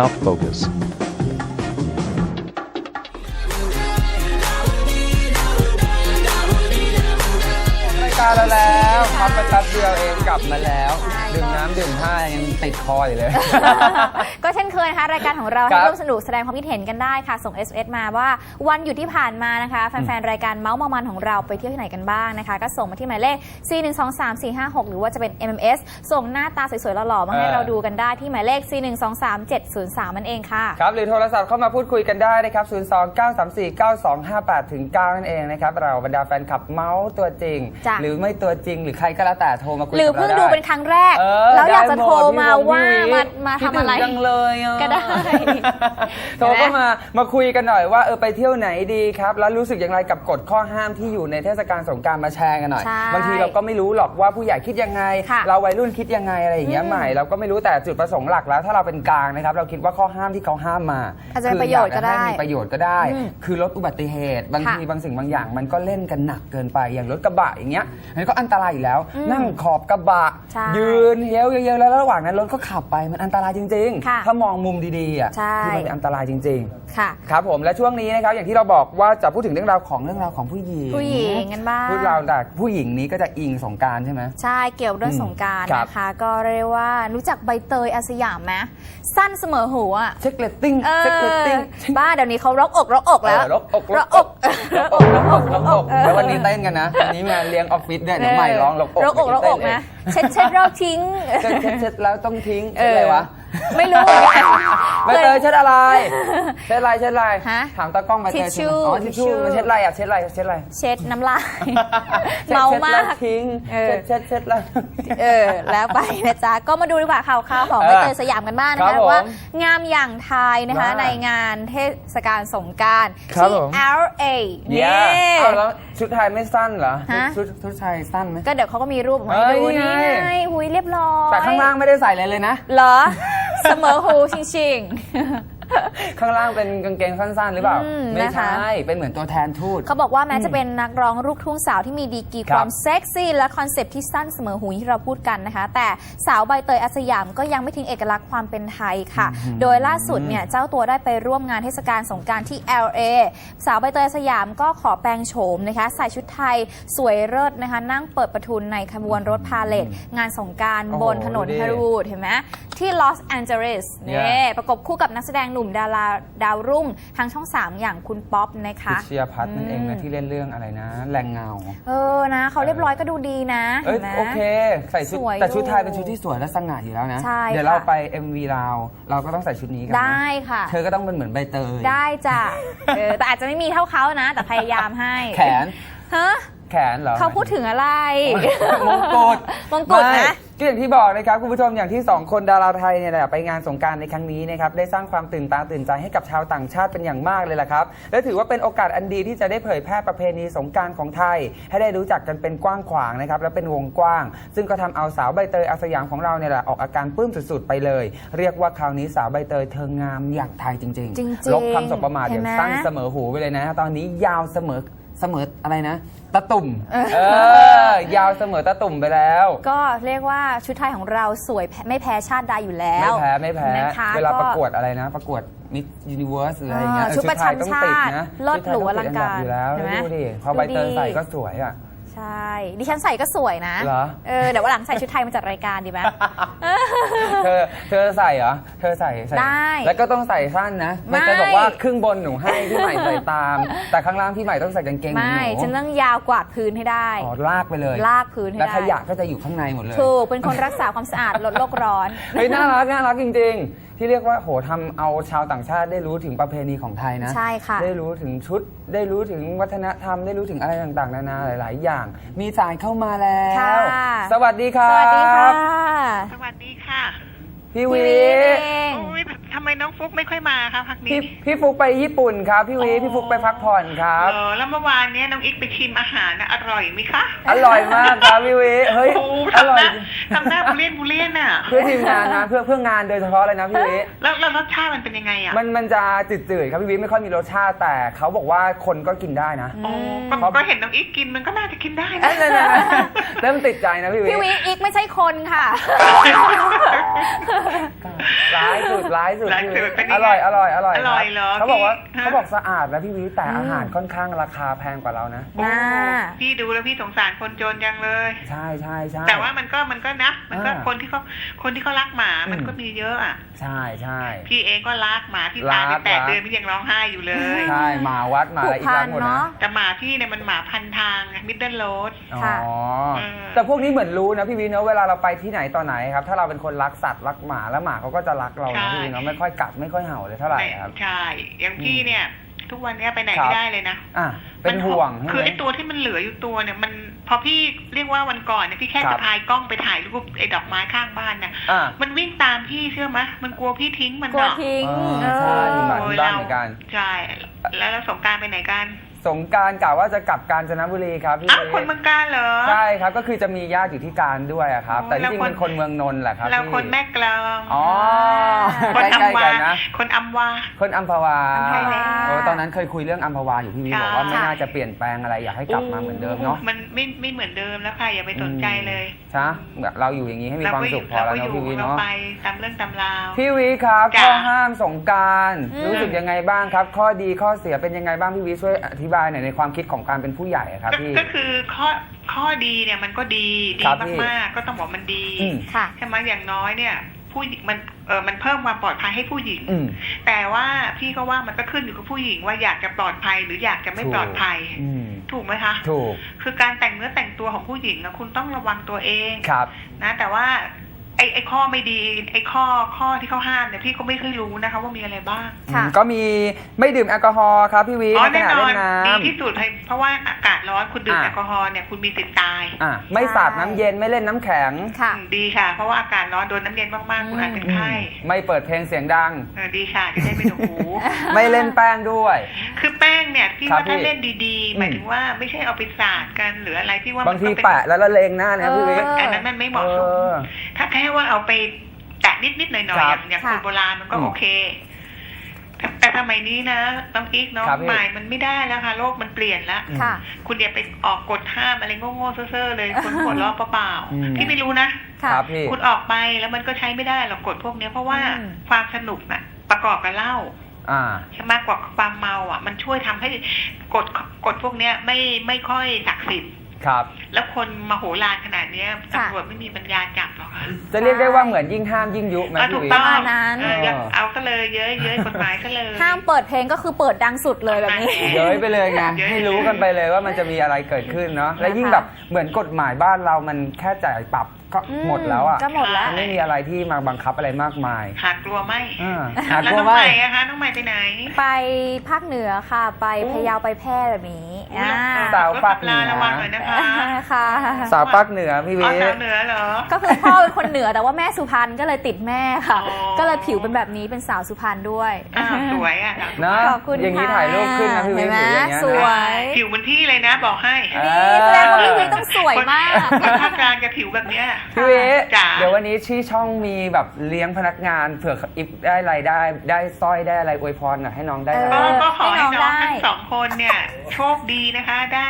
Mouth Focus. รายการเราแล้วพักไปแป๊บเดียวเองกลับมาแล้วใช่ดื่มน้ำดื่มท่ายังติดคออยู่เลย ก็เช่น เคยนะคะรายการของเราครัให้บร่วมสนุกแสดงความคิดเห็นกันได้ค่ะ ส่ง SMS มาว่าวันหยุดที่ผ่านมานะคะแฟนๆรายการเมาส์มอมันของเราไปเที่ยวที่ไหนกันบ้างนะคะ ก็ส่งมาที่หมายเลข 4 1 2 3 4 5 6 หรือว่าจะเป็น MMS ส่งหน้าตาสวยๆหล่อๆมาให้เออเราดูกันได้ที่หมายเลข 4 1 2 3 7 0 3นั่นเองค่ะครับหรือโทรศัพท์เข้ามาพูดคุยกันได้นะครับ 0 2 9 3 4 9 2 5 8ถึง9นั่นเองนะครับเราบรรดาแฟนคลับเมาส์ตัวจริงจ้ะหรือไม่ตัวจริง หรือใครก็แล้วแต่โทรมาคุยหรือกับเพิ่งเราดูได้เป็นครั้งแรกเออแล้วอยากจะได้หโทรดมาพี่วงว่าพี่มาวิมาคิดทำอะไรถึงจังเลยอะก็ได้ โทรก็มามาคุยกันหน่อยว่าเออไปเที่ยวไหนดีครับ แล้วรู้สึกอย่างไรกับกฎข้อห้ามที่อยู่ในเทศกาลสงกรารมาแชร์กันหน่อย ใช่บางทีเราก็ไม่รู้หรอกว่าผู้ใหญ่คิดยังไง ค่ะเราวัยรุ่นคิดยังไงอะไรอย่างเงี้ยอืมใหม่เราก็ไม่รู้แต่จุดประสงค์หลักแล้ว ถ้าเราเป็นกลางนะครับ เราคิดว่าข้อห้ามที่เขาห้ามมาอาจจะเป็นประโยชน์ก็ได้ คืออให้มีประโยชน์ก็ได้อืมคือลดอุบัติเหตุ บางค่ะทีบางสิ่งบางอย่าง มันก็เล่นกันหนักเกินไปอย่างรถกระบะอย่างเงี้ยอันนี้ก็อันตรายอยู่แล้วอืมนั่งขอบกระบะ ใช่ยืนเหี้ยวเยอะๆแล้วระหว่างนั้นรถก็ขับไปมันอันตรายจริงค่ะ ๆถ้ามองมุมดีๆอะใช่คือมันเป็นอันตรายจริงๆค่ะครับผมและช่วงนี้นะครับอย่างที่เราบอกว่าจะพูดถึงเรื่องราวของเรื่องราวของผู้หญิงผู้หญิงกันบ้าง พูดราวแต่ผู้หญิงนี้ก็จะอิงสงกรารใช่ไหม ใช่เกี่ยวกับเรื่องอืมสงกรารครับ นะคะ ก็เรียกว่ารู้จักใบเตยอาสยามไหมสั้นเสมอหูอะ เช็คเลตติ้งเอเช็คเลตติ้งอบ้าเดี๋ยวนี้เขารกอกรกอกแล้วรกอกรรกกออกกรกอกรกอกรกอกแล้ววันนี้เต้นกันนะวันนี้มาเลี้ยงออฟฟิศด้วยเดี๋ยวใหม่ร้องรกอกรกอกรกอกนะ เช็ดเช็ดเราทิ้ง เช็ดเช็ดเช็ดแล้วต้องทิ้งเอเช็ดออะไรวะ ไม่รู้เหมือนกันใบเตยเช็ดอะไร เช็ดอะไรเช็ดอะไร ฮะถามตากล้องใบเตยทิชชู่อ๋อทิชชู่ทิชชู่ มันเช็ดอะไรอะเช็ดอะไรเช็ดอะไรเช็ดน้ำลายเช็ดเมาเช็ดมาแล้วกทิ้งเออ เช็ดเช็ดเช็ดแล้ว เออแล้วไปนะจ๊ะ ก็มาดูดีกว่าข่าวข่าวของเอใบอเตยสยามกันบ้างนะครัคะบผมว่างามอย่างไทยนะคะว่าในงานเทศกาลสงกรารครับที่ ผม LA เย้นี่ เอาแล้ว ชุดไทยไม่สั้นเหรอฮะ ชุดชุดไทยสั้นไหม ก็เดี๋ยวเขาก็มีรูปมาให้เอ้ยดูนี่นี่ไง ไงหุยเรียบร้อยแต่ข้างล่างไม่ได้ใส่อะไรเลยนะ เหรอ เสมอหูชิงชิง ข้างล่างเป็นกางเกงสั้น ๆ หรือเปล่า อืมไม่นะคะ ใช่ เป็นเหมือนตัวแทนทูต เขาบอกว่าแม้จะเป็นนักร้องลูกทุ่งสาวที่มีดีกรีครับความเซ็กซี่และคอนเซปต์ที่สั้นเสมอหูที่เราพูดกันนะคะ แต่สาวใบเตยอาสยามก็ยังไม่ทิ้งเอกลักษณ์ความเป็นไทยค่ะ โดยล่าสุดเนี่ยเจ้าตัวได้ไปร่วมงานเทศกาลสงกรารที่ LA สาวใบเตยอาสยามก็ขอแปลงโฉมนะคะ ใส่ชุดไทยสวยเลิศนะคะ นั่งเปิดประทุนในขบวนรถพาเลทงานสงกรารโอ้โหบนถนนดูดิฮารูดเห็นไหมที่ลอสแอนเจลิสนี่ Yeah ประกบคู่กับนักแสดงหนุ่มดาราดาวรุ่งทางช่อง 3 อย่างคุณป๊อปนะคะเชียร์พัฒน์นั่นเองนะ ที่เล่นเรื่องอะไรนะ แรงเงา เออนะเขาเรียบร้อยก็ดูดีนะเอ้ยห็นไหม โอเค ใส่ชุดสวยแต่ชุดไทยอยู่เป็นชุดที่สวยและสง่าอยู่แล้วนะ ใช่เดี๋ยวค่ะ เราไป MV เราเราก็ต้องใส่ชุดนี้กันนะได้ค่ะ เธอก็ต้องเป็นเหมือนใบเตยได้จ้ะเออแต่อาจจะไม่มีเท่าเขานะ แต่พยายามให้แขน ฮะ แขนเหรอเขาพูดถึงอะไร มงกุฎมงกุฎไม่นะ ก็อย่างที่บอกนะครับคุณผู้ชมอย่างที่ 2 คนดาราไทยเนี่ยแหละไปงานสงกรารในครั้งนี้นะครับได้สร้างความตื่นตาตื่นใจให้กับชาวต่างชาติเป็นอย่างมากเลยล่ะครับ และถือว่าเป็นโอกาสอันดีที่จะได้เผยแพร่ประเพณีสงกรารของไทย ให้ได้รู้จักกันเป็นกว้างขวางนะครับและเป็นวงกว้าง ซึ่งก็ทำเอาสาวใบเตยอาสยามของเราเนี่ยแหละออกอาการปลื้มสุดๆไปเลย เรียกว่าคราวนี้สาวใบเตยเธองามอย่างไทยจริงจริงๆลบคำสบประมาทอย่างเห็นไหมสั้นเสมอหูไปเลยนะ ตอนนี้ยาวเสมอ เสมออะไรนะตะตุ่ม เออ ยาวเสมอตะตุ่มไปแล้ว ก็เรียกว่าชุดไทยของเราสวยแพ้ไม่แพ้ชาติใดอยู่แล้ไม่วแพ้ไม่แพ้ นะคะเวลาก็ประกวดอะไรนะ ประกวดมิสยูนิเวิร์สหรืออะไรอย่างเงี้ยอ่าเออชุดประไทยต้องจำติดชาตินะเลิศหรูชุดไทยต้ติดนดับอลังการอยู่แล้วเห็นไหมดูดิพอดูใบเตยดีใส่ก็สวยอะ ใช่ดิฉันใส่ก็สวยนะเหรอ เออเดี๋ยววันหลังใส่ชุดไทยมาจัดรายการดีไหม เธอเธอใส่เหรอ เธอใส่ใส่ ได้แล้วก็ต้องใส่สั้นนะไม่ใบเตยบอกว่าครึ่งบนหนูให้พี่ใหม่ใส่ตาม แต่ข้างล่างพี่ใหม่ต้องใส่กางเกงหนูไม่ฉันต้องยาวกวาดพื้นให้ได้ อ๋อลากไปเลยลากพื้นให้แล้วได้ขยะก็จะอยู่ข้างในหมดเลย ถูกเป็นคนรักษาความสะอาดลดโลกร้อน เฮ้ยน่ารักน่ารักจริงๆ ที่เรียกว่าโหทำเอาชาวต่างชาติได้รู้ถึงประเพณีของไทยนะ ใช่ค่ะ ได้รู้ถึงชุด ได้รู้ถึงวัฒนธรรม ได้รู้ถึงอะไรต่างๆ นานาหลาย ๆ อย่าง มีสายเข้ามาแล้ว ค่ะ สวัสดีครัสบวัสดีค่ะ สวัสดีค่ะพี่พี่วีวีเอง โอ้ยทำ ไมน้องฟุกไม่ค่อยมาคะพักนี้พี่พี่ฟุกไปญี่ปุ่นครับพี่วีอ๋อพี่ฟุกไปพักผ่อนครับเหรอแล้วเมื่อวานเนี้ยน้องอีกไปชิมอาหารนะอร่อยไหมคะอร่อยมากครับพี่วีเฮ้ยโอ้อทำร่หอยน้าทำหน้าบุเรียนบุเรียนอะเพื่อทีมงานนะเพื่อเพื่องานโดยเฉพาะเลยนะพี่วีแล้วแล้วรสชาติมันเป็นยังไงอะมันมันจะจืดๆครับพี่วีไม่ค่อยมีรสชาติแต่เขาบอกว่าคนก็กินได้นะ โอ้ก็เพราะก็เห็นน้องอีกกินมันก็น่าจะกินได้เอ้นะยนั่นๆๆเริ่มติดใจนะพี่วีพี่วีอีกไม่ใช่คนค่ะ ร้ายสุดร้ายสุดหลายพี่สูวิตรเป็นยังอไงร่อยอร่อยอร่อยอร่อยคบเหรอเขาบอกว่าพี่ฮะเขาบอกสะอาดนะพี่วิแต่อืมอาหารค่อนข้างราคาแพงกว่าเรานะโอ้น่าพี่ดูแล้วพี่สงสารคนจนจังเลย ใช่ใช่ใช่แต่ว่ามันก็มันก็นะมันก็อ่าคนที่เขาคนที่เขารักหมามันอืมก็มีเยอะอะใช่ใช่พี่เองก็รักหมาที่ตายไปรักแปดรักเดือนพี่ยังร้องไห้อยู่เลยใช่หมาวัดหมาอะไรอีกผูกพัรันกหมดนะเนาะแต่หมาพี่เนี่ยมันหมาพันทางมิดเดิลโรดอ๋อค่ะเออแต่พวกนี้เหมือนรู้นะพี่วิเนอะเวลาเราไปที่ไหนตอนไหนครับ ถ้าเราเป็นคนรักสัตว์รักหมาแล้วหมาเขาก็จะรักเรานะพี่วิเนอะไม่ค่อยกัดไม่ค่อยเห่าเลยเท่าไหร่ครับใช่อย่างพี่เนี่ย ทุกวันเนี้ยไปไหนครับไม่ได้เลยนะอะเป็นห่วงใช่คือไหมไอ้ตัวที่มันเหลืออยู่ตัวเนี่ยมันพอพี่เรียกว่าวันก่อนเนี่ยพี่แค่ครับสะพายกล้องไปถ่ายรูปไอ้ดอกไม้ข้างบ้านน่ะอะมันวิ่งตามพี่เชื่อไหมมันกลัวพี่ทิ้งมันกลัวเนาะทิ้งเออใช่มีหมาโอ้ยที่บ้านเหมือนกันใช่แล้วเราสงกรารไปไหนกัน สงกรารกล่าวว่าจะกลับกาญจนบุรีครับพี่อ้าววิคนเมืองการเหรอ ใช่ครับก็คือจะมีญาติอยู่ที่การด้วยอะครับ โอ้แต่ที่จริงแล้วคน เป็นคนเมืองนนท์แหละครับเราพี่คนแม่กลองอ๋อคนใกล้อัมๆวากันนะ คนอัมวา คนอัมพวาใช่แล้ว โอ้ตอนนั้นเคยคุยเรื่องอัมพวาอยู่พี่วีค่ะบอกว่าไม่น่าจะเปลี่ยนแปลงอะไรอยากให้กลับมาเหมือนเดิมเนาะมันไม่ไม่เหมือนเดิมแล้วค่ะ อย่าไปสนใจเลยใช่แบบเราอยู่อย่างนี้ให้มีเราความก็อสุยู่ขพอเราแล้วก็อเนาะยู่พี่วีเราเนาะ ไปตามเรื่องตามราว พี่วีครับจ้ะ ข้อห้ามสงกรารอืม รู้สึกยังไงบ้างครับ ข้อดีข้อเสียเป็นยังไงบ้างพี่วีช่วยอธิบายหน่อยในความคิดของการเป็นผู้ใหญ่อะครับก็พี่ก็คือข้อข้อดีเนี่ยมันก็ดีดีครับพี่มากๆ ก็ต้องบอกมันดีอืมค่ะใช่ไหมอย่างน้อยเนี่ยผู้หญิงมันเออมันเพิ่มความปลอดภัยให้ผู้หญิงอืมแต่ว่าพี่ก็ว่ามันก็ขึ้นอยู่กับผู้หญิงว่าอยากจะปลอดภัยหรืออยากจะไม่ปลอดภัยอืมถูกไหมคะ ถูก คือการแต่งเนื้อแต่งตัวของผู้หญิงนะคุณต้องระวังตัวเองครับนะแต่ว่า ไอ้ไอ้ข้อไม่ดี ไอ้ข้อข้อที่เขาห้ามเนี่ยพี่ก็ไม่เคยรู้นะคะ ว่ามีอะไรบ้างค่ะอืมก็มีไม่ดื่มแอลกอฮอล์ครับพี่วีอ๋อในแน่ขณะนอเล่นนน้ดีที่สุดเลยเพราะว่าอากาศร้อนคุณดื่มอะแอลกอฮอล์เนี่ยคุณมีสิทธิ์ตายำอะไม่สาดน้ำเย็นไม่เล่นน้ำแข็ง ค่ะ อืมดีค่ะ เพราะว่าอากาศร้อนโดนน้ำเย็นมากๆคุณอาจเป็นไข้ไม่เปิดเพลงเสียงดัง เออดีค่ะจะได้ไม่ถูกหู ไม่เล่นแป้งด้วย คือแป้งเนี่ยพี่ครับว่าถ้าพี่เล่นดีๆ หมายถึงว่าไม่ใช่เอาไปสาดกันหรืออะไรพี่ว่าบางทีมันก็เป็นแปะแล้วละเลงหน้าเนี่ยพี่วีเออ อันนั้นมันไม่เหมาะสมเออถ้าแค่ว่าเอาไปแตะนิดๆหน่อยๆอครัย่าบงอย่างค่ะคนโบราณมันก็อืมโอเค แต่แต่สมัยนี้นะน้องอีกน้องครับพี่ใหม่มันไม่ได้แล้วค่ะโลกมันเปลี่ยนแล้วอืมค่ะคุณอย่าไปออกกฎห้ามอะไรโง่ๆเซ่อๆเลยคนหัวเราะเปล่าอืมๆพี่ไม่รู้นะค่ะครับพี่คุณออกไปแล้วมันก็ใช้ไม่ได้หรอกกฎพวกเนี้ยเพราะว่าอืมความสนุกน่ะ ประกอบกับเหล้าอ่าใช่ไหมกว่าความเมาอะ มันช่วยทำให้กฎกฎพวกเนี้ยไม่ไม่ค่อยศักดิ์สิทธิ์ครับ แล้วคนมโหฬารขนาดเนี้ยค่ะตำรวจไม่มีปัญญาจับหรอกค่ะ จะเรียกได้ว่าเหมือนยิ่งห้ามยิ่งยุไหมเออพี่ถูกวีต้องประมาณนั้น เอออย่าเอาซะเลยเย้ยเย้ยกฎหมายซะเลย ห้ามเปิดเพลงก็คือเปิดดังสุดเลยแบบนี้ เย้ยไปเลยไงเย้ย ให้รู้กันไปเลยว่ามันจะมีอะไรเกิดขึ้นเนาะและยิ่งแบบเหมือนกฎหมายบ้านเรามันแค่จ่ายปรับ ก็อืมหมดแล้วอะก็หมดแล้วมันไม่มีอะไรที่มาบังคับอะไรมากมายหากลัวไหมอ่าหาแล้วกลัวน้องไหมใหม่อะคะน้องใหม่ไปไหน ไปภาคเหนือค่ะ ไปโอ้ พะเยาไปแพร่แบบนี้อุ๊ยอ่าสาวภาคเหนือ ระวังหน่อยนะคะค่ะ สาวภาคเหนือพี่อ๋วีอสาวเหนือเหรอ ก็คือพ่อเป็นคนเหนือแต่ว่าแม่สุพรรณก็เลยติดแม่ค่ะ อ๋อ ก็เลยผิวเป็นแบบนี้เป็นสาวสุพรรณด้วย อ้าวสวยอะเนาะขอบคุณอย่างนี้ค่ะถ่ายรูปขึ้นนะพี่วีเห็นไหมถืออย่างเงี้ยสวนะ ย ผิวเหมันพี่เลยนะ บอกให้เอนี่แสดงว่าพี่วีต้องสวยมาก คนภาคกลางจะผิวแบบเนี้ยพี่วีจ๋าเดี๋ยววันนี้ที่ช่องมีแบบเลี้ยงพนักงานเผื่ออิฟได้รายได้ได้สร้อยได้อะไรอวยพรหน่อยให้น้องได้เออะไรอก็ก็ขอให้น้องให้น้องได้ทั้งสองคนเนี่ย โชคดีนะคะ ได้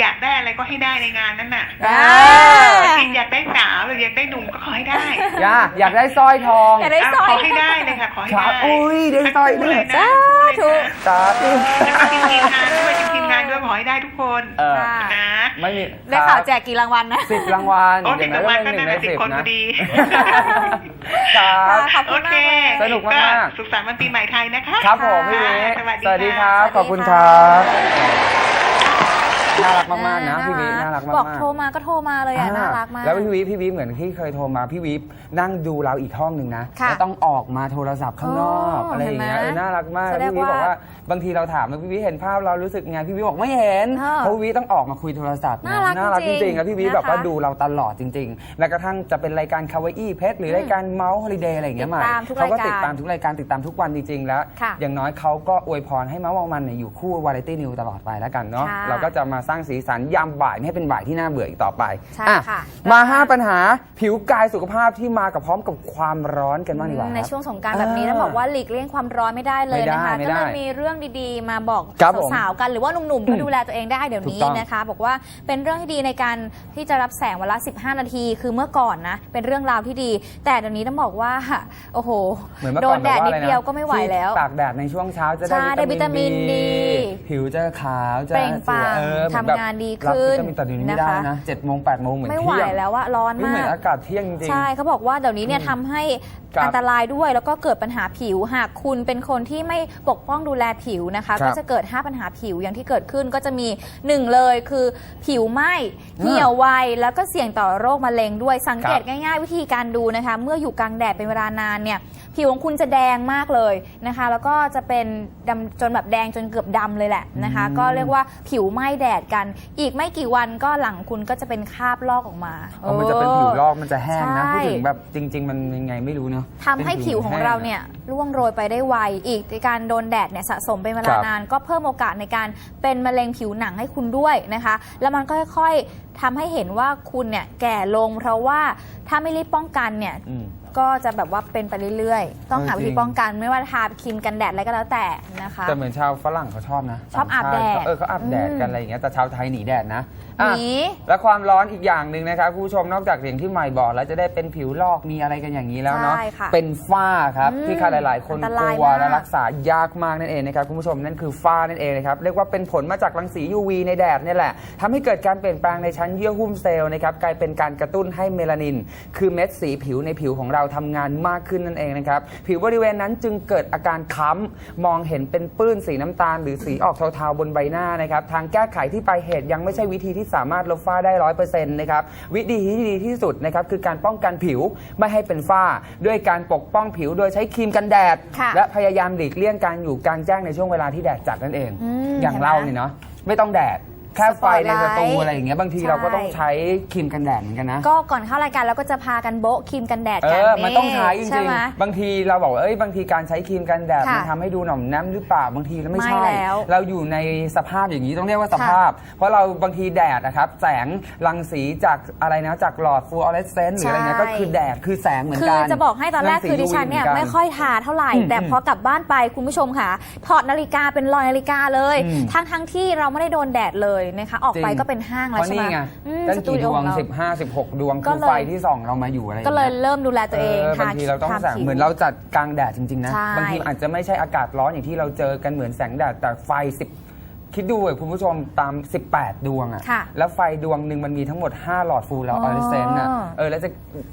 อยากได้อะไรก็ให้ได้ในงานนั้นน่ะอ่าคิดอยากได้สาวหรืออยากได้หนุ่มก็ขอให้ได้ย่าอยากได้สร้อยทองอยากได้สร้อย ขอให้ได้เลยค่ะขอให้ครัได้บอุ้ยได้สร้อยด้วยทั้งคู่เลยนะสาธุสาธุแล้วก็ทีมงานด้วยทีมงานด้วยขอให้ได้ทุกคนเออค่ะนะ ไม่มีได้ข่าวแจกกี่รางวัลนะ สิบรางวัลโอ้อติย่าดงรานั้นงวัลก็ก็เป็นหนึ่นั่นงในน่ะสิสิบบคนพอดีนะครับ ขอบคุโอณเคมากเลยสนุกมากสุขสันต์วันปีใหม่ไทยนะคะ ครับผมพี่วิสวัสดีสวัสดีคค่ะรับสวัสดีขอบคุณคค่ะรับ น่ารักมากๆนะพี่วิน่ารักมากๆ บอกโทรมาก็โทรมาเลยอะน่ารักมาก แล้วพี่วิพี่วิเหมือนที่เคยโทรมาพี่วินั่งดูเราอีกห้องหนึ่งนะค่ะแล้วต้องออกมาโทรศัพท์ข้างนอกอ๋อออะไรอย่างเงี้ยเห็นไหมเออน่ารักมากแสดแล้วงพี่วิว่าบอกว่าบางทีเราถามว่าพี่วิเห็นภาพเรารู้สึกไงพี่วิบอกไม่เห็นเออเพราะพี่วิต้องออกมาคุยโทรศัพท์น่ารักน่ารักจจริริงงๆครับพี่วินะคะแบบว่าดูเราตลอดจริงๆและกระทั่งจะเป็นรายการคาวาอี้เพชรหรือรายการเมาส์ฮอลิเดย์อะไรอย่างเงี้ยใหม่ติดตามทุกเขาก็รายการติดตามทุกรายการติดตามทุกวันจริงๆแล้ว ค่ะอย่างน้อยเขาก็อวยพรให้เมาส์วงมันเนี่ยอยู่คู่วาไรตี้นิวตลอดไปแล้วกันเนาะค่ะ เราก็จะมาสร้างร้างสีสันยามบ่ายไม่ให้เป็นบ่ายที่น่าเบื่ออีกต่อไปใช่อ่ค่ะ มาห้าปัญหาผิวกายสุขภาพที่มากับพร้อมกับความร้อนกันบ้างดีกว่าในครับช่วงสงกรารแบบนี้ต้องบอกว่าหลีกเลี่ยงความร้อนไม่ได้เลยนะคะไม่ก็ได้เลยมีเรื่องดีๆ มาบอกครับผมสาวๆกันหรือว่าหนุ่มๆก็ดูแลตัวเองได้เดี๋ยวนี้ถูกต้องนะคะ บอกว่าเป็นเรื่องที่ดีในการที่จะรับแสงวันละ 15 นาที คือเมื่อก่อนนะ เป็นเรื่องราวที่ดี แต่เดี๋ยวนี้ต้องบอกว่าโอ้โหเหมือนเมื่อโดก่อนนแดดบบนิดว่าอะรนะเดียวก็ไม่ไหวแล้วที่ตากแดดในช่วงเช้าจะใช่ได้ได้วิตามินดี ผิวจะขาวจะเปล่งปลั่งสวยเออเหมือแบบทำงานดีขึ้นรับวิตามินแต่เดี๋ยวนี้ไม่ได้นะคะนะเจ็ดโมงแปดโมงเหมือนไม่ไหวเที่ยงแล้วอะร้อนไม่เหมามือนกอากาศเที่ยงจริง ใช่เขาบอกว่าเดี๋ยวนี้เนี่ยทำให้ครับอันตรายด้วยแล้วก็เกิดปัญหาผิว หากคุณเป็นคนที่ไม่ปกป้องดูแลผิวนะคะ ครับก็จะเกิด 5 ปัญหาผิวอย่างที่เกิดขึ้นก็จะมี 1 เลยคือผิวไหม้เหี่ยวไวแล้วก็เสี่ยงต่อโรคมะเร็งด้วยสังเกตครับง่ายๆ วิธีการดูนะคะ เมื่ออยู่กลางแดดเป็นเวลานานเนี่ยผิวของคุณจะแดงมากเลยนะคะ แล้วก็จะเป็นดำจนแบบแดงจนเกือบดำเลยแหละนะคะ อืม ก็เรียกว่าผิวไหม้แดดกัน อีกไม่กี่วันก็หลังคุณก็จะเป็นคราบลอกออกมาอ๋อมันจะเป็นผิวลอกมันจะแห้งนะใช่พูดถึงแบบจริง ๆ มันยังไงไม่รู้เนาะทำให้ผิวของเราเนี่ยร่วงโรยไปได้ไวอีกในการโดนแดดเนี่ยสะสมเป็นเวคลารับนาน ก็เพิ่มโอกาสในการเป็นมะเร็งผิวหนังให้คุณด้วยนะคะ แล้วมันก็ค่อยๆทำให้เห็นว่าคุณเนี่ยแก่ลงเพราะว่าถ้าไม่รีบป้องกันเนี่ยอืม ก็จะแบบว่าเป็นไปเรื่อยๆ ต้องหาเออวิจริธีงป้องกันไม่ว่าทาครีมกันแดดอะไรก็แล้วแต่นะคะ แต่เหมือนชาวฝรั่งเขาชอบนะชอบอาบแดด เออเขาอาบแดดกันอะไรอย่างเงี้ยแต่ชาวไทยหนีแดดนะ หนีอะและความร้อนอีกอย่างหนึ่งนะครับคุณผู้ชมนอกจากอย่างที่ใหม่บอกแล้วจะได้เป็นผิวลอกมีอะไรกันอย่างนี้แล้วเนาะใช่ค่ะเป็นฝ้าครับอืมที่ใครหลาย ๆ คนอันตกรายลัวมากและรักษายากมากนั่นเองนะครับคุณผู้ชมนั่นคือฝ้านั่นเองนะครับเรียกว่าเป็นผลมาจากรังสี UV ในแดดเนี่ยแหละทำให้เกิดการเปลี่ยนแปลงในชั้นเยื่อหุ้มเซลล์นะครับกลายเป็นการกระตุ้นให้เมลานิน คือเม็ดสีผิวในผิวของเราทำงานมากขึ้นนั่นเองนะครับผิวบริเวณนั้นจึงเกิดอาการค้ำมองเห็นเป็นปื้นสีน้ำตาล หรือสีออกเทาๆบนใบหน้านะครับทางแก้ไขที่ปลายเหตุยังไม่ใช่วิธีที่สามารถลบฝ้าได้ร้อยเปอร์เซ็นต์นะครับวิธีที่ดีที่สุดนะครับคือการป้องกันผิวไม่ให้เป็นฝ้า ด้วยการปกป้องผิวโดยใช้ครีมกันแดด ค่ะและพยายามหลีกเลี่ยงการอยู่กลางแจ้งในช่วงเวลาที่แดดจัดนั่นเอง อืมอย่างเห็นไหมเราเนี่ยเนาะไม่ต้องแดด แค่ไฟในสตูสปอตไลท์อะไรอย่างเงี้ยบางทีใช่เราก็ต้องใช้ครีมกันแดดเหมือนกันนะ ก็ก่อนเข้ารายการเราก็จะพากันโบ๊ะครีมกันแดดเอกันอมันต้องใช้จใช่ริงไหม ๆบางทีเราบอกว่าเอ้ยบางทีการใช้ครีมกันแดดค่ะมันทำให้ดูหน่อมแนมหรือเปล่าบางทีแล้วไม่ใช่ ไม่แล้วเราอยู่ในสภาพอย่างนี้ต้องเรียกว่าสภาพ เพราะเราบางทีแดดนะครับแสงรังสีจากอะไรนะจากหลอดฟลูออเรสเซนต์หรืออะไรเงี้ยใช่ ก็คือแดดคือแสงเหมือนคืกัอนจะบอกให้ตอนแรกรังสีคือดิฉันเนี่ย UV หกัไม่ค่อยทาเท่าไหร่ อืมแต่พอกลับบ้านไปคุณผู้ชมค่ะ ถอดนาฬิกาเป็นรอยนาฬิกาเลย อืมทั้งทั้งๆที่เราไม่ได้โดนแดดเลยนะคะ ออกไปจริง ก็เป็นห้างเพแล้วราะใช่ไหมนี่ไงอืมตั้งสตูกี่ดิดโอวขงองเรา 15 16 ดวงก็คือเลย ไฟที่ส่องเรามาอยู่อะไรอย่างก็เงี้ยเลยเริ่มดูแลตัวเองเออบางทีเราต้องทแสงผิว เหมือนเราจัดกลางแดดจริง ๆ นะ ใช่ บางทีอาจจะไม่ใช่อากาศร้อนอย่างที่เราเจอกันเหมือนแสงแดดแต่ไฟ10 คิดดูเลยคุณผู้ชมตาม 18 ดวงอะค่ะแล้วไฟดวงหนึ่งมันมีทั้งหมด 5 หลอดฟูลแล้วออเรสเซนต์อะอ๋อ เออแล้วจะ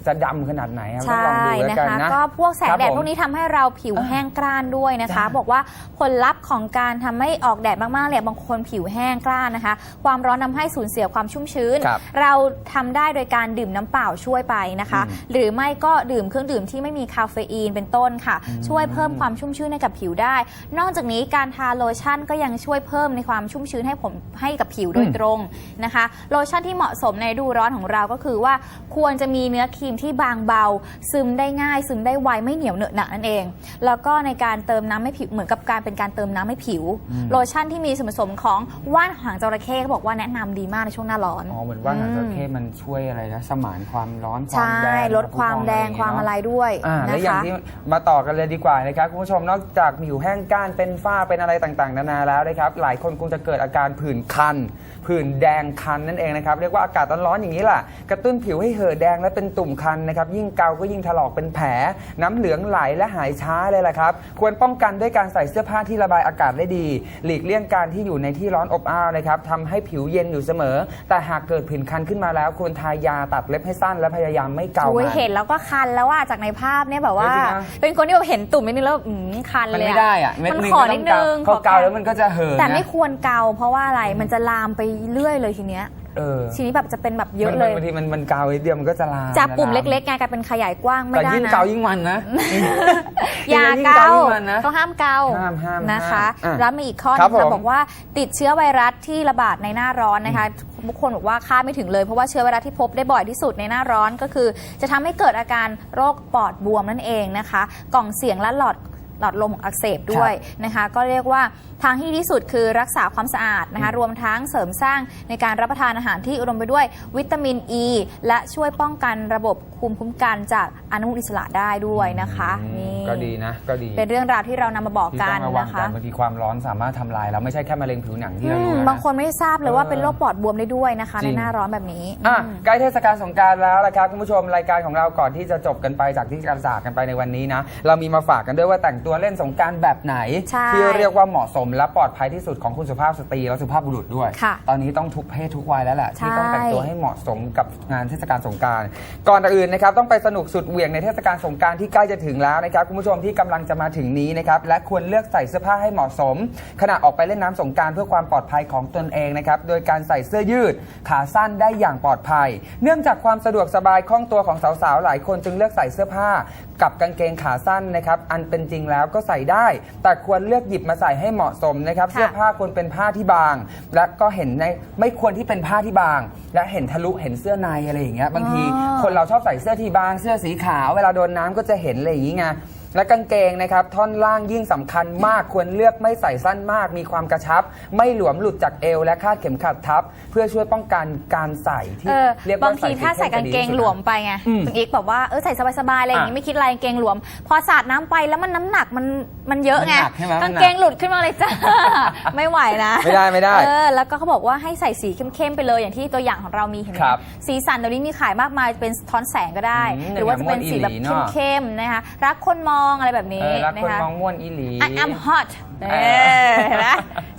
จะดำขนาดไหนอะต้อใช่งลองดูแล้วนะกันคะนะก็พวกแสงแดดครับผม พวกนี้ทำให้เราผิวแห้งกร้านด้วยนะคะ จ้ะบอกว่าผลลัพธ์ของการทำให้ออกแดดมากๆเนี่ยบางคนผิวแห้งกร้านนะคะ ความร้อนทาให้สูญเสียความชุ่มชื้น ครับเราทำได้โดยการดื่มน้ำเปล่าช่วยไปนะคะ อืมหรือไม่ก็ดื่มเครื่องดื่มที่ไม่มีคาเฟอีนเป็นต้นค่ะช่วยเพิ่มความชุ่มชื้นให้กับผิวได้ นอกจากนี้การทาโลชั่นก็ยังช่วยเพิ่มในความชุ่มชื้นให้ผมให้กับผิวโดยอืมตรงนะคะโลชั่นที่เหมาะสมในฤดูร้อนของเราก็คือว่าควรจะมีเนื้อครีมที่บางเบา ซึมได้ง่าย ซึมได้ไวไม่เหนียวเหนอะหนะนั่นเอง แล้วก็ในการเติมน้ำให้ผิวเหมือนกับการเป็นการเติมน้ำให้ผิว โลชั่นที่มีส่วนผสมของว่านหางจระเข้เขาบอกว่าแนะนำดีมากในช่วงหน้าร้อน อ๋อเหมือนว่าหางจระเข้มันช่วยอะไรนะสมานความร้อนควาใช่มแดงลดความแดงผู้ความเนะอะไรด้วยอ่านะและอย่างคะที่มาต่อกันเลยดีกว่านะครับคุณผู้ชมนอกจากผิวแห้งก้านเป็นฝ้าเป็นอะไรต่างๆ นานาแล้วนะครับหลายคนคงจะเกิดอาการผื่นคัน ผื่นแดงคันนั่นเองนะครับ เรียกว่าอากาศร้อนๆอย่างนี้แหละกระตุ้นผิวให้เห่อะแดงและเป็นตุ่มคันนะครับ ยิ่งเกาก็ยิ่งถลอกเป็นแผล น้ำเหลืองไหลและหายช้าเลยล่ะครับ ควรป้องกันด้วยการใส่เสื้อผ้าที่ระบายอากาศได้ดี หลีกเลี่ยงการที่อยู่ในที่ร้อนอบอ้าวนะครับทำให้ผิวเย็นอยู่เสมอ แต่หากเกิดผื่นคันขึ้นมาแล้ว ควรทายาตัดเล็บให้สั้น และพยายามไม่เกาโอ้ยมัน เห็นแล้วก็คันแล้วว่าจากในภาพเนี่ยแบบว่าจริงๆนะ เป็นคนที่แบบเห็นตุ่มนิดนึงแล้วอืมคันมันเลยไม่อะได้อะเม็ดมันหนึงขอก็นิต้ดองนึเกางพอเกาแล้วมันก็จะเห่อะแต่ไม่นะควรเกาเพราะว่าอะไรมันจะลามไปเรื่อยเลยทีเนี้ยเออทีนี้แบบจะเป็นแบบเยอะมันเลยบางทีมันมันเกานิดเดียวมันก็จะลามจากปุ่มลเล็กๆไงกลายเป็นขยายกว้างไม่แต่ได้ยิ่งนะเกายิ่งมันนะอย่ายิ่งเกายิ่งมันนะต้องห้ามเกาห้ามห้ามนะคะห้ามอะแล้วมีอีกข้อหครันึบงค่ะผมบอกว่าติดเชื้อไวรัสที่ระบาดในหน้าร้อนนะคะบุคคลบอกว่าคาดไม่ถึงเลยเพราะว่าเชื้อไวรัสที่พบได้บ่อยที่สุดในหน้าร้อนก็คือ จะทำให้เกิดอาการโรคปอดบวมนั่นเองนะคะ กล่องเสียงและหลอด หลอดลมอักเสบด้วยนะคะก็เรียกว่าทางที่ดีที่สุดคือรักษาความสะอาดนะคะรวมทั้งเสริมสร้างในการรับประทานอาหารที่อุดมไปด้วยวิตามินอ e, ีและช่วยป้องกันระบบภูมิคุ้มกันจากอนุมูลอิสระได้ด้วยนะคะนี่ก็ดีนะก็ดี เป็นเรื่องราวที่เรานำมาบอกที่กัต้นองระวังนะกัคะนบางทีความร้อนสามารถทำลายเราไม่ใช่แค่มะเร็งผิวหนังที่อืเรามรู้นะบางคนไม่ทราบเลยว่าเออเป็นโรคปอดบวมได้ด้วยนะคะจริในงหน้าร้อนแบบนี้อะอืมใกล้เทศกาลสงกรารแล้วนะครับคุณผู้ชมรายการของเราก่อนที่จะจบกันไปจากที่การศาสตร์กันไปในวันนี้นะเรามีมาฝากกันด้วยว่าแต่งตัวเล่นสงกรารแบบไหน ใช่ที่เรียกว่าเหมาะสมและปลอดภัยที่สุดของคุณสุภาพสตรีและสุภาพบุรุษด้วย ค่ะตอนนี้ต้องทุกเพศทุกวัยแล้วแหละที่ใช่ต้องแต่งตัวให้เหมาะสมกับงานเทศกาลสงกรารก่อนอื่นนะครับต้องไปสนุกสุดเหวี่ยงในเทศกาลสงกรารที่ใกล้จะถึงแล้วนะครับคุณผู้ชมที่กำลังจะมาถึงนี้นะครับและควรเลือกใส่เสื้อผ้าให้เหมาะสม ขณะออกไปเล่นน้ำสงกรารเพื่อความปลอดภัยของตนเองนะครับโดยการใส่เสื้อยืดขาสั้นได้อย่างปลอดภัย เนื่องจากความสะดวกสบายคล่องตัวของสาวๆหลายคนจึงเลือกใส่เสื้อผ้า กับกางเกงขาสั้นนะครับอันเป็นจริงแล้วก็ใส่ได้ แต่ควรเลือกหยิบมาใส่ให้เหมาะสมนะครับค่ะ เสื้อผ้าควรเป็นผ้าที่บาง และก็เห็นในไม่ควรที่เป็นผ้าที่บาง และเห็นทะลุเห็นเสื้อในอะไรอย่างเงี้ยบางทีอ๋อคนเราชอบใส่เสื้อที่บางเสื้อสีขาวเวลาโดนน้ำก็จะเห็นอะไรอย่างงี้ไง และกางเกงนะครับท่อนล่างยิ่งสำคัญมากควรเลือกไม่ใส่สั้นมาก มีความกระชับ ไม่หลวมหลุดจากเอว และคาดเข็มขัดทับ เพื่อช่วยป้องกันการใส่ที่เออเรียกว่าบางทีถ้าใส่เข้กางจะดีเกงที่สุดหลวมไปไงอืม คุณอีกบอกว่าเออใส่สบายๆอะไรอย่างงี้อะไม่คิดอะไรกางเกงหลวม พอสาดน้ำไปแล้วมันน้ำหนักมันมันเยอะไงมันหนักใช่ไหมมันหนัก กางเกงหลุดขึ้นมาเลยจ้า ไม่ไหวนะไม่ได้ไม่ได้ เออแล้วก็เขาบอกว่าให้ใส่สีเข้มๆไปเลยอย่างที่ตัวอย่างของเรามีเห็นไหมครับสีสันเดี๋ยวนี้มีขายมากมายเป็นท้อนแสงก็ได้ อืมหรือว่าจะเป็นสีแบบอย่างม่วนอีหลีเนอะเข้มๆนะคะรักคนมองอะไรแบบนี้เออรักนะคนคะมองม่วนอีหลี I am hot เอเออเห็นไหม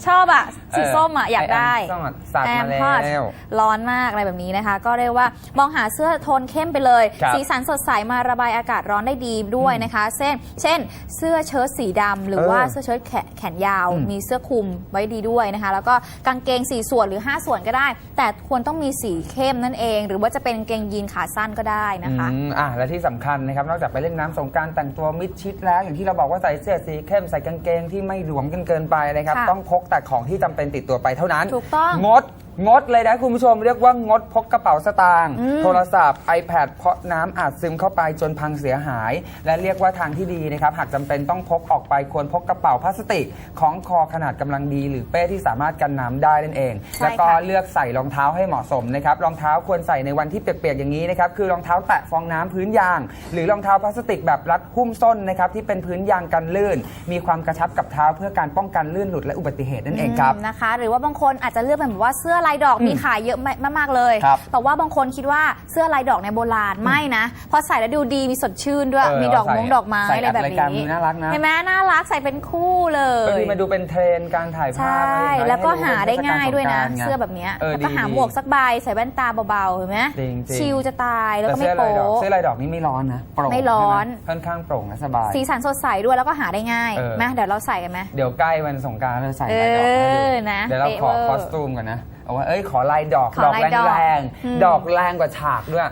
ชอบอะสีส้มอะอยากได้ I am hot สัตว์ I มา am แล้ hot วร้อนมากอะไรแบบนี้นะคะ ก็เรียกว่ามองหาเสื้อโทนเข้มไปเลยครับสีสันสดใสมาระบายอากาศร้อนได้ดีด้วยนะคะเช่นเช่น เสื้อเชิ้ตสีดำหรือเออว่าเสื้อเชิ้ตแขนแขนยาวอืมมีเสื้อคลุมไว้ดีด้วยนะคะ แล้วก็กางเกงสี่ส่วนหรือ 5 ส่วนก็ได้ แต่ควรต้องมีสีเข้มนั่นเอง หรือว่าจะเป็นกางเกงยีนขาสั้นก็ได้นะคะอืมอะและที่สำคัญนะครับนอกจากไปเล่นน้ำสงกรารแต่งตัวมิดชิดแล้วอย่างที่เราบอกว่าใส่เสื้อสีเข้มใส่กางเกงที่ไม่หลวมกันเกินไปนะครับ ค่ะต้องพกแต่ของที่จำเป็นติดตัวไปเท่านั้นถูกต้อง งดงดเลยนะคุณผู้ชมเรียกว่างดพกกระเป๋าสตางค์อืมโทรศัพท์ iPad เพราะน้ำอาจซึมเข้าไปจนพังเสียหาย และเรียกว่าทางที่ดีนะครับ หากจำเป็นต้องพกออกไปควรพกกระเป๋าพลาสติก ของคอขนาดกำลังดี หรือเป้ที่สามารถกันน้ำได้นั่นเอง ใช่แล้วก็ค่ะเลือกใส่รองเท้าให้เหมาะสมนะครับรองเท้าควรใส่ในวันที่เปียกๆอย่างนี้นะครับคือรองเท้าแตะฟองน้ำพื้นยาง หรือรองเท้าพลาสติกแบบรัดหุ้มส้นนะครับที่เป็นพื้นยางกันลื่น มีความกระชับกับเท้าเพื่อการป้องกันลื่นหลุดและอุบัติเหตุนั่นเองครับมนะคะ หรือว่าบางคนอาจจะเลือกเป็นแบบว่าเสื้อลายดอกมีขายเยอะมากๆเลย ครับแต่ว่าบางคนคิดว่าเสื้อลายดอกในยโบราณไม่นะพอใส่แล้วดูดีมีสดชื่นด้วยเออมีดอกใส่มงดอกไม้ใส่อะไรแบบอัดรายการนี้ดูน่ารักนะ เห็นไหมน่ารักใส่เป็นคู่เลบางย ทีมาดูเป็นเทรนด์การถ่ายใชภาพ่ อะไรอย่งเงี้ยแล้วก็ให้หาได้ง่ายด้วยนะเทศกาลสงกรานต์ไงเสื้อแบบเนี้ยเออแล้วก็ดีหาดีหมวกสักใบใส่แว่นตาเบาๆเห็นไหมจริงๆ ชิลจะตายแล้วแต่ก็ไม่เสื้อลายโป๊ดอกเสื้อะลายดอกนี่ไม่ร้อนนะโปร่งไม่ร้อน ใช่ไหมค่อนข้างโปร่งและสบาย สีสันสดใสด้วยแล้วก็หาได้ง่ายเออไหมเดี๋ยวเราใส่กันไหม เดี๋ยวใกล้วันสงกรารเราใส่ลายดอกให้ดูเออนะเดี๋ยวเราขอเป๊ะเวอร์ คอสตูมก่อนนะเอาว่าเอ้ยขอลายดอกขอดอกลายดอกแรงอืมๆดอกแรงกว่าฉากด้วย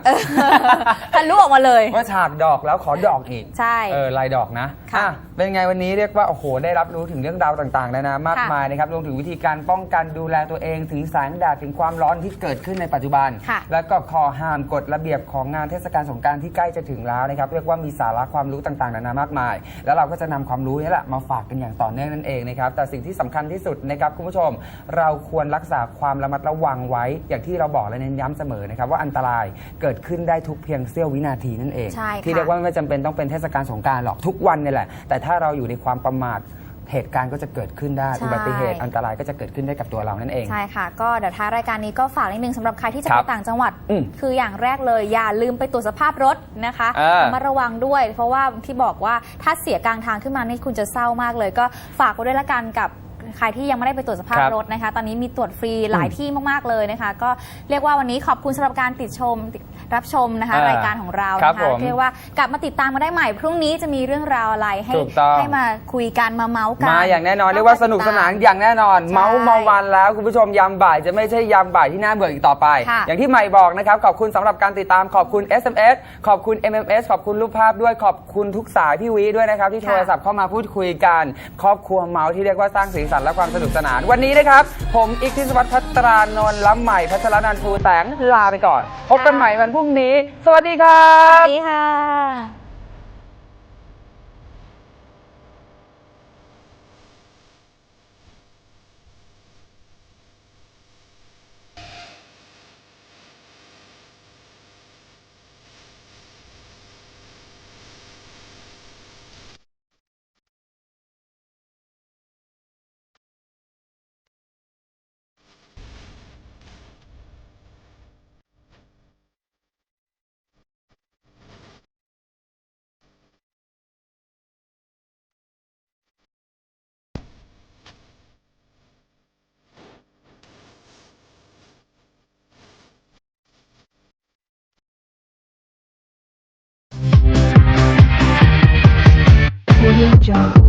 ทะลุออกมาเลย ว่าฉากดอกแล้วขอดอกอีก ใช่ เออลายดอกนะค่ะอะเป็นไงวันนี้เรียกว่าโอ้โหได้รับรู้ถึงเรื่องราวต่างๆนานามากค่ะ มายนะครับรวมถึงวิธีการป้องกันดูแลตัวเองถึงแสงแดดถึงความร้อนที่เกิดขึ้นในปัจจุบัน ค่ะแล้วก็ข้อห้ามกฎระเบียบของงานเทศกาลสงกรารที่ใกล้จะถึงแล้วนะครับเรียกว่ามีสาระความรู้ต่างๆนานามากมาย แล้วเราก็จะนำความรู้นี้แหละมาฝากกันอย่างต่อเนื่องนั่นเองนะครับแต่สิ่งที่สำคัญที่สุดนะครับคุณผู้ชม เราควรรักษาความระมัดระวังไว้ อย่างที่เราบอกและเน้นย้ำเสมอนะครับว่าอันตรายเกิดขึ้นได้ทุกเพียงเสี้ยววินาทีนั่นเองใช่ค่ะที่เรียกว่าไม่จำเป็นต้องเป็นเทศกาลสงกรารหรอกทุกวันเนี่ยแหละ แต่ถ้าเราอยู่ในความประมาทเหตุการณ์ก็จะเกิดขึ้นได้ใช่อุบัติเหตุอันตรายก็จะเกิดขึ้นได้กับตัวเรานั่นเอง ใช่ค่ะ ก็เดี๋ยวท้ายรายการนี้ก็ฝากนิดนึงสำหรับใครที่จะคไปรับต่างจังหวัดอืมคืออย่างแรกเลยอย่าลืมไปตรวจสภาพรถนะคะเออระมัดระวังด้วย เพราะว่าที่บอกว่าถ้าเสียกลางทางขึ้นมานี่คุณจะเศร้ามากเลย ก็ฝากไว้ด้วยละกันกับ ใครที่ยังไม่ได้ไปตรวจสภาพครับรถนะคะ ตอนนี้มีตรวจฟรีหลายอืมที่มากๆเลยนะคะ ก็เรียกว่าวันนี้ขอบคุณสำหรับการติดชมรับชมนะคะเออรายการของเราครับนะคะผมเรียกว่ากลับมาติดตามมาได้ใหม่ พรุ่งนี้จะมีเรื่องราวอะไรให้ถูกต้องให้มาคุยกันมาเมาส์กันมาอย่างแน่นอนเรียกว่าสนุกสนานอย่างแน่นอนใช่เมาส์เมาวันแล้วคุณผู้ชมยามบ่ายจะไม่ใช่ยามบ่ายที่น่าเบื่ออีกต่อไปค่ะอย่างที่ใหม่บอกนะครับขอบคุณสำหรับการติดตามขอบคุณ SMS ขอบคุณ MMS ขอบคุณรูปภาพด้วยขอบคุณทุกสายพี่วีด้วยนะครับที่โทรศัพท์เข้ามาพูดคุยกัน ครอบครัวเมาส์ที่เรียกว่าสร้างสีสันและความสนุกสนาน วันนี้นะครับ ผมอิกทิศวัตรพัตรานนท์ล้ำใหม่พัชรนันท์ภูแตงลาไปก่อน พบกันใหม่วันพรุ่งนี้ สวัสดีครัสวับ สดีค่ะ jungle.